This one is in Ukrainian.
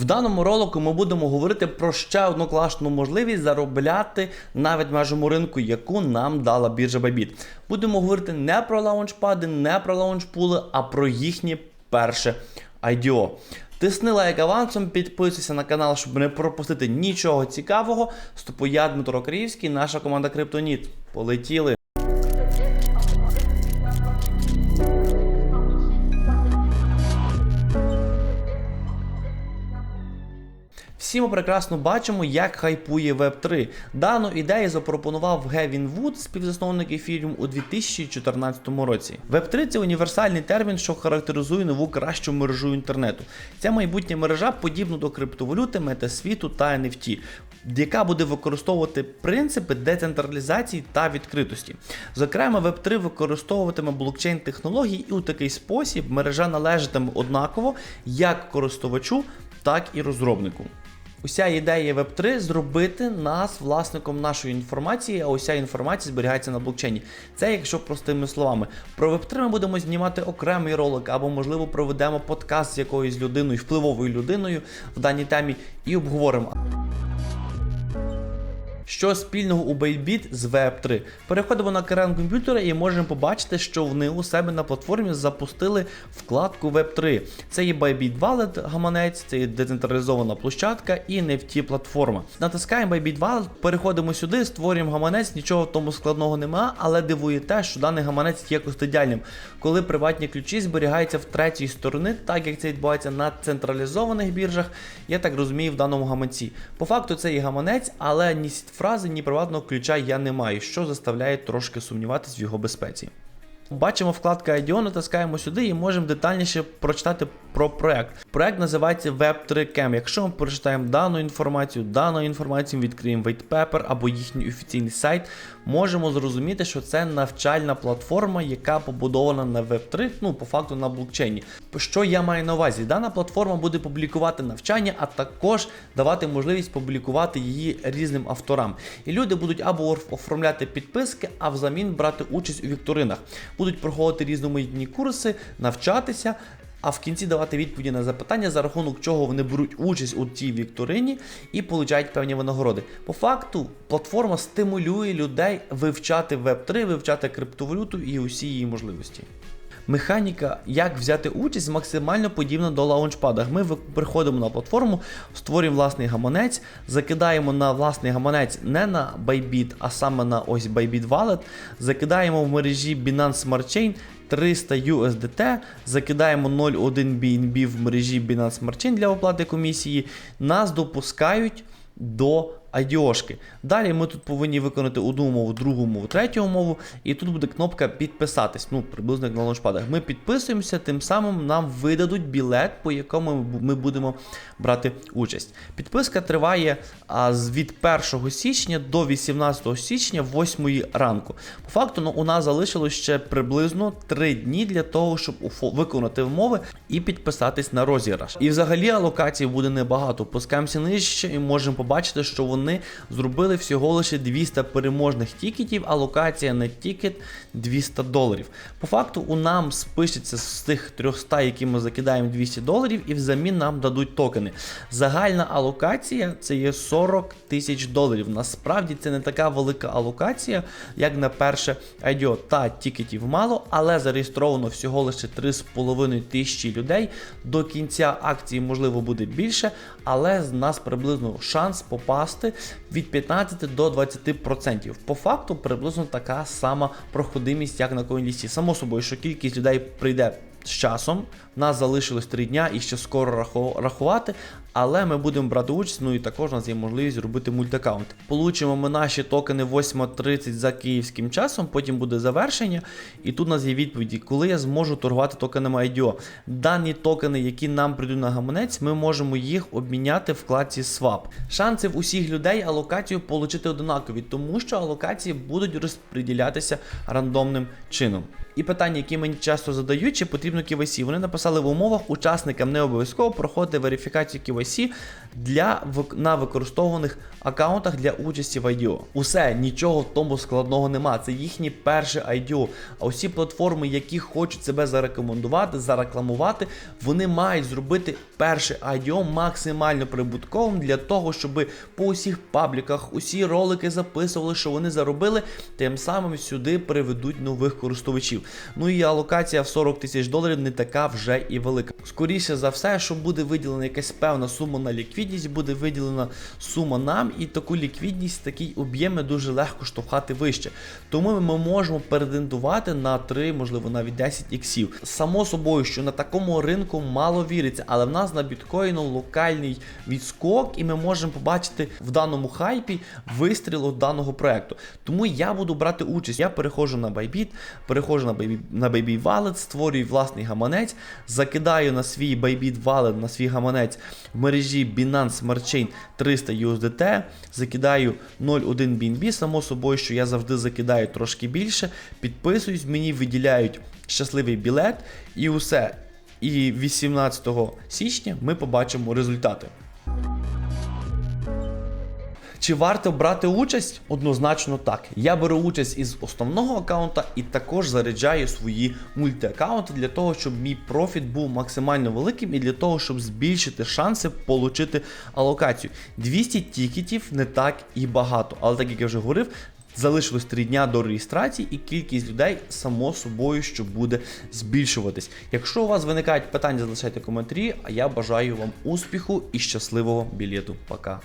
В даному ролику ми будемо говорити про ще одну класну можливість заробляти на ведмежому ринку, яку нам дала біржа Bybit. Будемо говорити не про лаунчпади, не про лаунчпули, а про їхнє перше IDO. Тисни лайк авансом, підписуйся на канал, щоб не пропустити нічого цікавого. Ступу я Дмитро Криївський, наша команда Криптоніт. Полетіли! Всі ми прекрасно бачимо, як хайпує Web3. Дану ідею запропонував Гевін Вуд, співзасновник ефіріум у 2014 році. Web3 це універсальний термін, що характеризує нову кращу мережу інтернету. Ця майбутня мережа подібна до криптовалюти, метасвіту та NFT, яка буде використовувати принципи децентралізації та відкритості. Зокрема, Web3 використовуватиме блокчейн технологій, і у такий спосіб мережа належатиме однаково як користувачу, так і розробнику. Уся ідея Web3 зробити нас власником нашої інформації, а уся інформація зберігається на блокчейні. Це якщо простими словами. Про Web3 ми будемо знімати окремий ролик, або, можливо, проведемо подкаст з якоюсь людиною, впливовою людиною в даній темі і обговоримо. Що спільного у Bybit з Web3? Переходимо на екран комп'ютера і можемо побачити, що вони у себе на платформі запустили вкладку Web3. Це є Bybit Wallet гаманець, це є децентралізована площадка і NFT платформа. Натискаємо Bybit Wallet, переходимо сюди, створюємо гаманець, нічого в тому складного нема, але дивує те, що даний гаманець є костидіальним, коли приватні ключі зберігаються в третій сторони, так як це відбувається на централізованих біржах, я так розумію, в даному гаманці. По факту це є гаманець, але ні фрази, ні приватного ключа я не маю, що заставляє трошки сумніватись в його безпеці. Бачимо вкладка IDO, натискаємо сюди і можемо детальніше прочитати про проект. Проект називається Web3Cam. Якщо ми прочитаємо дану інформацію, дану інформацію відкриємо white paper або їхній офіційний сайт, можемо зрозуміти, що це навчальна платформа, яка побудована на Web3, ну по факту на блокчейні. Що я маю на увазі? Дана платформа буде публікувати навчання, а також давати можливість публікувати її різним авторам. І люди будуть або оформляти підписки, а взамін брати участь у вікторинах. Будуть проходити різноманітні курси, навчатися. А в кінці давати відповіді на запитання, за рахунок чого вони беруть участь у цій вікторині і получають певні винагороди. По факту, платформа стимулює людей вивчати Web3, вивчати криптовалюту і усі її можливості. Механіка, як взяти участь, максимально подібна до лаунчпада. Ми приходимо на платформу, створюємо власний гаманець, закидаємо на власний гаманець не на Bybit, а саме на ось Bybit Wallet, закидаємо в мережі Binance Smart Chain 300 USDT, закидаємо 0,1 BNB в мережі Binance Smart Chain для оплати комісії. Нас допускають до IDO-шки. Далі ми тут повинні виконати одну умову, другу умову, третю умову, і тут буде кнопка підписатись. Ну, приблизно як на лаунчпадах. Ми підписуємося, тим самим нам видадуть білет, по якому ми будемо брати участь. Підписка триває а, від 1 січня до 18 січня, 8 ранку. По факту, ну, у нас залишилось ще приблизно 3 дні для того, щоб виконати умови і підписатись на розіграш. І взагалі алокацій буде небагато. Пускаємося нижче і можемо побачити, що вони зробили всього лише 200 переможних тікетів, а локація на тікет 200 доларів. По факту, у нам спишеться з тих 300, які ми закидаємо 200 доларів, і взамін нам дадуть токени. Загальна алокація це є 40 тисяч доларів. Насправді це не така велика алокація, як на перше IDO. Та тікетів мало, але зареєстровано всього лише 3,5 тисячі людей. До кінця акції, можливо, буде більше, але з нас приблизно шанс попасти від 15 до 20%. По факту приблизно така сама проходимість, як на CoinList. Само собою, що кількість людей прийде з часом. У нас залишилось 3 дня і ще скоро рахувати, але ми будемо брати участь, ну і також у нас є можливість зробити мультакаунт. Получимо ми наші токени 8.30 за київським часом, потім буде завершення, і тут у нас є відповіді, коли я зможу торгувати токенами IDO. Дані токени, які нам прийдуть на гаманець, ми можемо їх обміняти в вкладці Swap. Шанси в усіх людей алокацію отримати однакові, тому що алокації будуть розподілятися рандомним чином. І питання, які мені часто задають, чи потрібно KYC, вони написали в умовах учасникам не обов'язково проходити верифікацію KYC для на використовуваних аккаунтах для участі в IDO. Усе нічого в тому складного нема. Це їхнє перше IDO. А усі платформи, які хочуть себе зарекомендувати, зарекламувати, вони мають зробити перше IDO максимально прибутковим для того, щоб по усіх пабліках усі ролики записували, що вони заробили, тим самим сюди приведуть нових користувачів. Ну і алокація в 40 тисяч доларів не така вже і велика. Скоріше за все, що буде виділена якась певна сума на ліквідність, буде виділена сума нам, і таку ліквідність, такий об'єми дуже легко штовхати вище. Тому ми можемо претендувати на 3, можливо, навіть 10 іксів. Само собою, що на такому ринку мало віриться, але в нас на біткоїну локальний відскок, і ми можемо побачити в даному хайпі вистріл от даного проекту. Тому я буду брати участь. Я переходжу на Bybit, переходжу на Bybit, на Bybit Wallet, створюю власний гаманець, закидаю на свій Bybit Wallet, на свій гаманець в мережі Binance Smart Chain 300 USDT, закидаю 0,1 BNB, само собою, що я завжди закидаю трошки більше, підписуюсь, мені виділяють щасливий білет і усе. І 18 січня ми побачимо результати. Чи варто брати участь? Однозначно так. Я беру участь із основного аккаунта і також заряджаю свої мультиаккаунти для того, щоб мій профіт був максимально великим і для того, щоб збільшити шанси отримати алокацію. 200 тікетів не так і багато, але так як я вже говорив. Залишилось 3 дня до реєстрації, і кількість людей само собою що буде збільшуватись. Якщо у вас виникають питання, залишайте коментарі. А я бажаю вам успіху і щасливого білету. Пока.